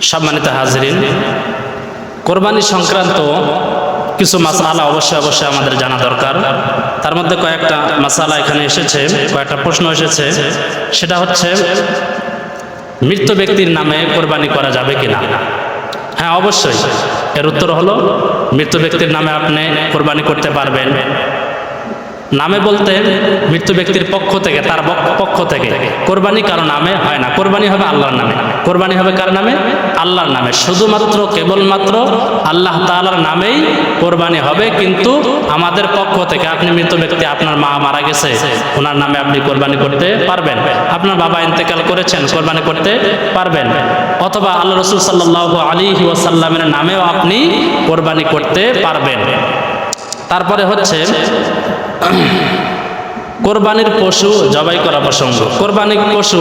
সম্মানিত হাজরিন, কোরবানি সংক্রান্ত কিছু মাসালা অবশ্যই অবশ্যই আমাদের জানা দরকার। তার মধ্যে কয়েকটা মাসালা এখানে এসেছে, কয়েকটা প্রশ্ন এসেছে। সেটা হচ্ছে, মৃত ব্যক্তির নামে কোরবানি করা যাবে কিনা? হ্যাঁ অবশ্যই। এর উত্তর হলো, মৃত ব্যক্তির নামে আপনি কোরবানি করতে পারবেন। নামে বলতে মৃত্যু ব্যক্তির পক্ষ থেকে, তার পক্ষ থেকে। কোরবানি কারও নামে হয় না। কোরবানি হবে আল্লাহর নামে। কোরবানি হবে কার নামে? আল্লাহর নামে। শুধুমাত্র, কেবলমাত্র আল্লাহ তাআলার নামেই কোরবানি হবে, কিন্তু আমাদের পক্ষ থেকে আপনি মৃত ব্যক্তি, আপনার মা মারা গেছে, ওনার নামে আপনি কোরবানি করতে পারবেন। আপনার বাবা ইন্তেকাল করেছেন, কোরবানি করতে পারবেন। অথবা আল্লাহ রসুল সাল্লাহ আলী ওয়াসাল্লামের নামেও আপনি কোরবানি করতে পারবেন। তারপরে হচ্ছে কোরবানির পশু জবাই করা প্রসঙ্গ। কোরবানির পশু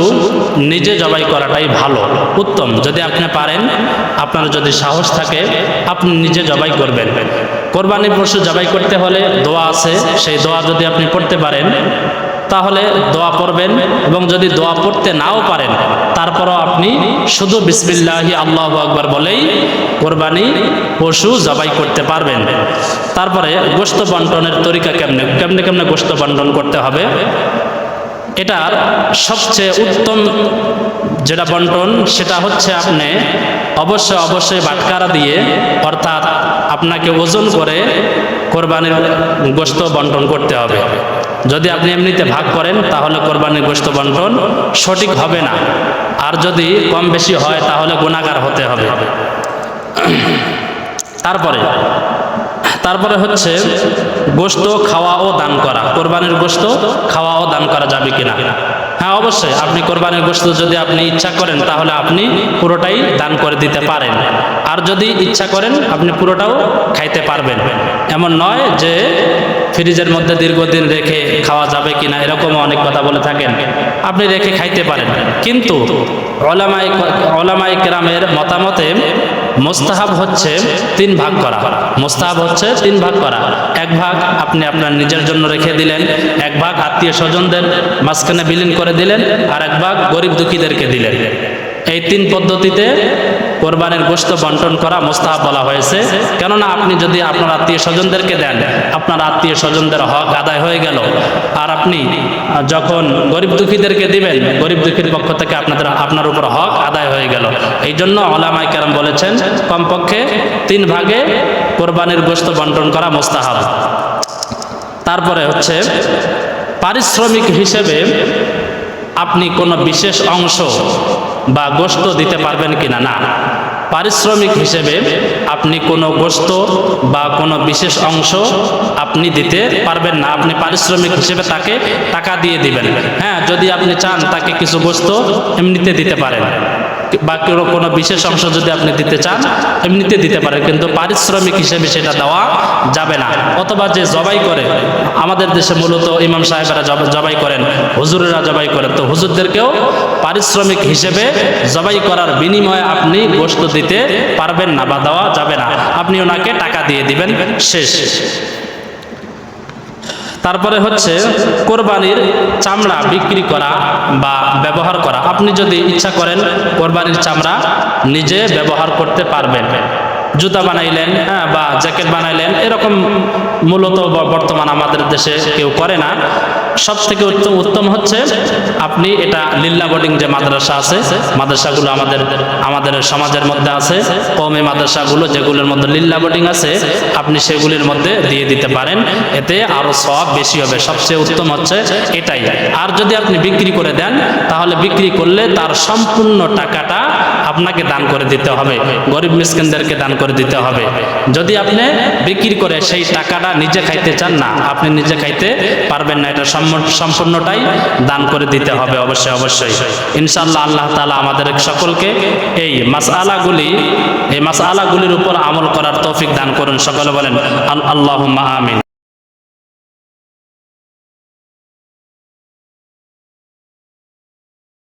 নিজে জবাই করাটাই ভালো, উত্তম। যদি আপনি পারেন, আপনার যদি সাহস থাকে, আপনি নিজে জবাই করবেন। কোরবানির পশু জবাই করতে হলে দোয়া আছে। সেই দোয়া যদি আপনি পড়তে পারেন, তাহলে দোয়া পড়বেন। এবং যদি দোয়া পড়তে নাও পারেন, তারপরও আপনি শুধু বিসমিল্লাহি আল্লাহ আকবর বলেই কোরবানি, পশু জবাই করতে পারবেন। তারপরে গোস্ত বন্টনের তরিকা কেমনে কেমনে কেমনে গোস্ত বন্টন করতে হবে? এটার সবচেয়ে উত্তম যেটা বন্টন, সেটা হচ্ছে আপনি অবশ্যই অবশ্যই বাটকারা দিয়ে, অর্থাৎ আপনাকে ওজন করে কোরবানির গোস্ত বন্টন করতে হবে। যদি আপনি এমনিতে ভাগ করেন, তাহলে কোরবানির গোস্ত বন্টন সঠিক হবে না। আর যদি কম বেশি হয়, তাহলে গুণাগার হতে হবে। তারপরে তারপরে হচ্ছে গোস্ত খাওয়া ও দান করা। কোরবানির গোস্ত খাওয়া ও দান করা যাবে কিনা? হ্যাঁ অবশ্যই। আপনি কোরবানির গোস্ত যদি আপনি ইচ্ছা করেন, তাহলে আপনি পুরোটাই দান করে দিতে পারেন। আর যদি ইচ্ছা করেন, আপনি পুরোটাও খাইতে পারবেন। এমন নয় যে ফ্রিজের মধ্যে দীর্ঘদিন রেখে খাওয়া যাবে কিনা, এরকমও অনেক কথা বলে থাকেন। আপনি রেখে খাইতে পারেন। কিন্তু ওলামাই ওলামাই কেরামের মতামতে মোস্তাহাব হচ্ছে তিন ভাগ করা। মোস্তাহাব হচ্ছে তিন ভাগ করা। এক ভাগ আপনি আপনার নিজের জন্য রেখে দিলেন, এক ভাগ আত্মীয় স্বজনদের মাঝখানে বিলীন করে দিলেন, আর এক ভাগ গরিব দুঃখীদেরকে দিলেন। এই তিন পদ্ধতিতে কোরবানের গোস্ত বন্টন করা মোস্তাহাব বলা হয়েছে। কেননা আপনি যদি আপনার আত্মীয় স্বজনদেরকে দেন, আপনার আত্মীয় স্বজনদের হক আদায় হয়ে গেল। আর আপনি যখন গরিব দুঃখীদেরকে দিবেন, গরিব দুঃখীর পক্ষ থেকে আপনাদের, আপনার উপর হক আদায় হয়ে গেল। এই জন্য ওলামাই কেরাম বলেছেন, কমপক্ষে তিন ভাগে কোরবানির গোস্ত বন্টন করা মোস্তাহাব। তারপরে হচ্ছে, পারিশ্রমিক হিসেবে আপনি কোনো বিশেষ অংশ বা গোস্ত দিতে পারবেন কিনা? না। পারিশ্রমিক হিসেবে আপনি কোনো গোস্ত বা কোনো বিশেষ অংশ আপনি দিতে পারবেন না। আপনি পারিশ্রমিক হিসেবে তাকে টাকা দিয়ে দিবেন। হ্যাঁ যদি আপনি চান তাকে কিছু গোস্ত এমনিতে দিতে পারেন। বা কোনো বিশেষ অংশ যদি আপনি দিতে চান, এমনিতে দিতে পারেন, কিন্তু পারিশ্রমিক হিসেবে সেটা দেওয়া যাবে না। অথবা যে জবাই করে, আমাদের দেশে মূলত ইমাম সাহেবেরা জব- জবাই করেন, হুজুরেরা জবাই করেন। তো হুজুরদেরকেও পারিশ্রমিক হিসেবে জবাই করার বিনিময়ে আপনি গোস্ত দিতে পারবেন না বা দেওয়া যাবে না। আপনি ওনাকে টাকা দিয়ে দিবেন, শেষ। তারপরে হচ্ছে কোরবানির চামড়া বিক্রি করা বা ব্যবহার করা। আপনি যদি ইচ্ছা করেন কোরবানির চামড়া নিজে ব্যবহার করতে পারবেন। জুতা বানাইলেন হ্যাঁ বা জ্যাকেট বানাইলেন, এরকম মূলত বর্তমান আমাদের দেশে কেউ করে না। সব থেকে উত্তম উত্তম হচ্ছে আপনি এটা লিল্লা বোর্ডিং যে মাদ্রাসা আছে, মাদ্রাসাগুলো আমাদের আমাদের সমাজের মধ্যে আছে কমে মাদ্রাসাগুলো যেগুলোর মধ্যে লিল্লা বোর্ডিং আছে, আপনি সেগুলির মধ্যে দিয়ে দিতে পারেন। এতে আরও সব বেশি হবে। সবচেয়ে উত্তম হচ্ছে এটাই। আর যদি আপনি বিক্রি করে দেন, তাহলে বিক্রি করলে তার সম্পূর্ণ টাকাটা আপনাকে দান করে দিতে হবে। গরিব মিসকিনদেরকে দান করে দিতে হবে। যদি আপনি বিক্রি করে সেই টাকাটা নিজে খাইতে চান না, আপনি নিজে খাইতে পারবেন না। এটা সম্পূর্ণটাই দান করে দিতে হবে অবশ্যই অবশ্যই। ইনশাল্লাহ আল্লাহ তালা আমাদের সকলকে এই মাসআলাগুলি, এই মাসআলাগুলির উপর আমল করার তৌফিক দান করুন। সকলে বলেন আল্লাহ আমিন।